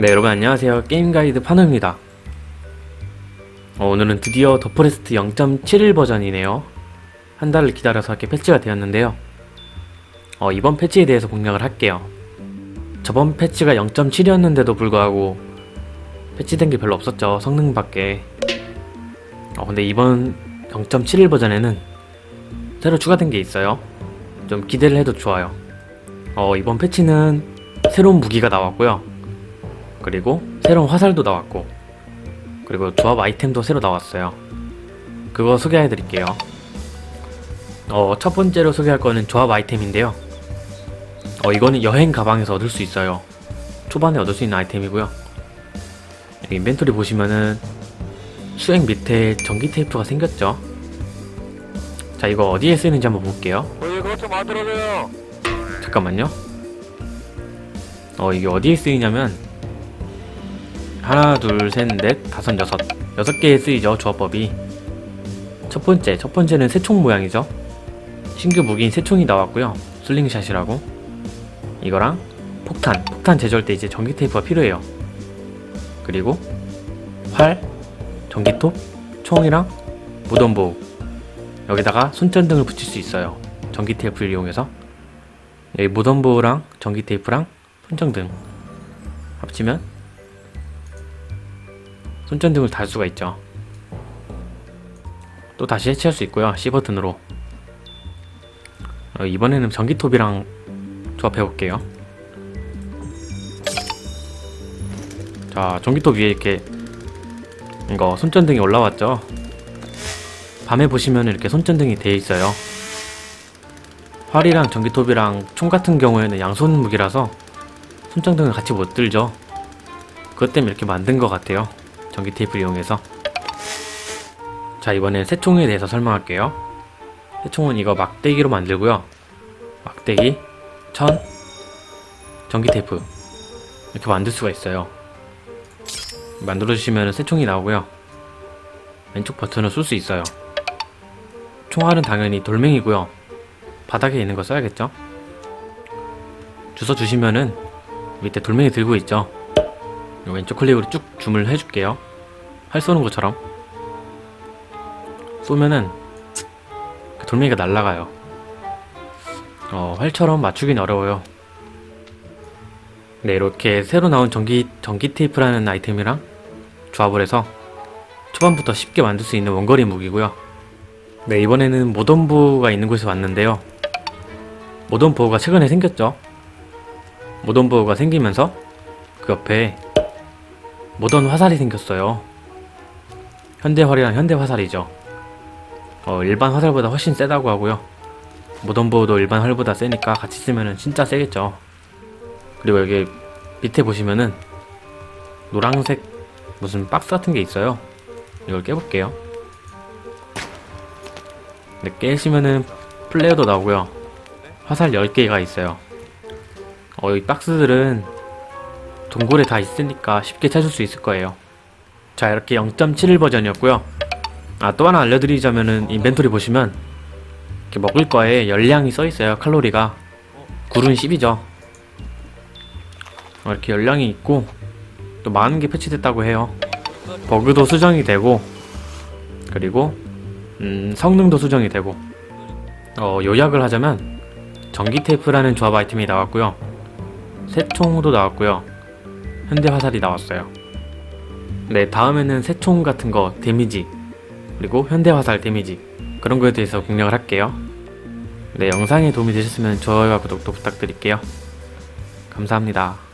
네 여러분 안녕하세요. 게임가이드 파노입니다. 어, 오늘은 드디어 더 포레스트 0.71 버전이네요. 한 달을 기다려서 이렇게 패치가 되었는데요. 어, 이번 패치에 대해서 공략을 할게요. 저번 패치가 0.7이었는데도 불구하고 패치된 게 별로 없었죠. 성능 밖에. 어, 근데 이번 0.71 버전에는 새로 추가된 게 있어요. 좀 기대를 해도 좋아요. 어, 이번 패치는 새로운 무기가 나왔고요 그리고 새로운 화살도 나왔고 그리고 조합 아이템도 새로 나왔어요. 그거 소개해 드릴게요. 어, 첫 번째로 소개할 거는 조합 아이템인데요. 어, 이거는 여행 가방에서 얻을 수 있어요. 초반에 얻을 수 있는 아이템이고요. 여기 인벤토리 보시면은 수액 밑에 전기 테이프가 생겼죠? 자 이거 어디에 쓰이는지 한번 볼게요. 어, 예, 만들어줘요. 잠깐만요. 어, 이게 어디에 쓰이냐면 하나, 둘, 셋, 넷, 다섯, 여섯 여섯 개에 쓰이죠 조합법이. 첫 번째, 첫 번째는 새총 모양이죠. 신규 무기인 새총이 나왔고요. 슬링샷이라고. 이거랑 폭탄, 폭탄 제조할 때 이제 전기 테이프가 필요해요. 그리고 활, 전기톱, 총이랑 무덤보 여기다가 손전 등을 붙일 수 있어요. 전기 테이프를 이용해서. 여기 무덤보랑 전기 테이프랑 손전 등 합치면 손전 등을 달 수가 있죠. 또 다시 해체할 수 있고요. C 버튼으로. 어, 이번에는 전기톱이랑 조합해 볼게요. 자, 전기톱 위에 이렇게 이거 손전등이 올라왔죠. 밤에 보시면 이렇게 손전등이 되어 있어요. 활이랑 전기톱이랑 총 같은 경우에는 양손 무기라서 손전등을 같이 못 들죠. 그것 때문에 이렇게 만든 것 같아요. 전기 테이프를 이용해서. 자, 이번엔 새총에 대해서 설명할게요. 새총은 이거 막대기로 만들고요. 막대기, 천, 전기 테이프. 이렇게 만들 수가 있어요. 만들어주시면 새총이 나오고요. 왼쪽 버튼을 쏠 수 있어요. 총알은 당연히 돌멩이고요. 바닥에 있는 거 써야겠죠? 주워 주시면은 밑에 돌멩이 들고 있죠? 요 왼쪽 클릭으로 쭉 줌을 해줄게요. 활 쏘는 것처럼. 쏘면은 그 돌멩이가 날아가요. 어, 활처럼 맞추긴 어려워요. 네, 이렇게 새로 나온 전기, 전기 테이프라는 아이템이랑 조합을 해서 초반부터 쉽게 만들 수 있는 원거리 무기고요. 네, 이번에는 모던부가 있는 곳에 왔는데요. 모던 보호가 최근에 생겼죠. 모던 보호가 생기면서 그 옆에 모던 화살이 생겼어요. 현대 활이랑 현대 화살이죠. 어, 일반 화살보다 훨씬 세다고 하고요. 모던 보호도 일반 활보다 세니까 같이 쓰면은 진짜 세겠죠. 그리고 여기 밑에 보시면은 노란색 무슨 박스 같은 게 있어요. 이걸 깨볼게요. 네, 깨시면은 플레이어도 나오고요. 화살 10개가 있어요. 어, 이 박스들은 동굴에 다 있으니까 쉽게 찾을 수 있을 거예요. 자, 이렇게 0.71 버전이었고요. 아, 또 하나 알려드리자면은 인벤토리 보시면 이렇게 먹을 거에 열량이 써 있어요. 칼로리가. 굴은 10이죠. 어, 이렇게 열량이 있고 또 많은 게 패치됐다고 해요. 버그도 수정이 되고 그리고 음, 성능도 수정이 되고 어, 요약을 하자면 전기 테이프라는 조합 아이템이 나왔고요. 새총도 나왔고요. 현대 화살이 나왔어요. 네, 다음에는 새총 같은 거 데미지 그리고 현대 화살 데미지 그런 거에 대해서 공략을 할게요. 네, 영상에 도움이 되셨으면 좋아요와 구독도 부탁드릴게요. 감사합니다.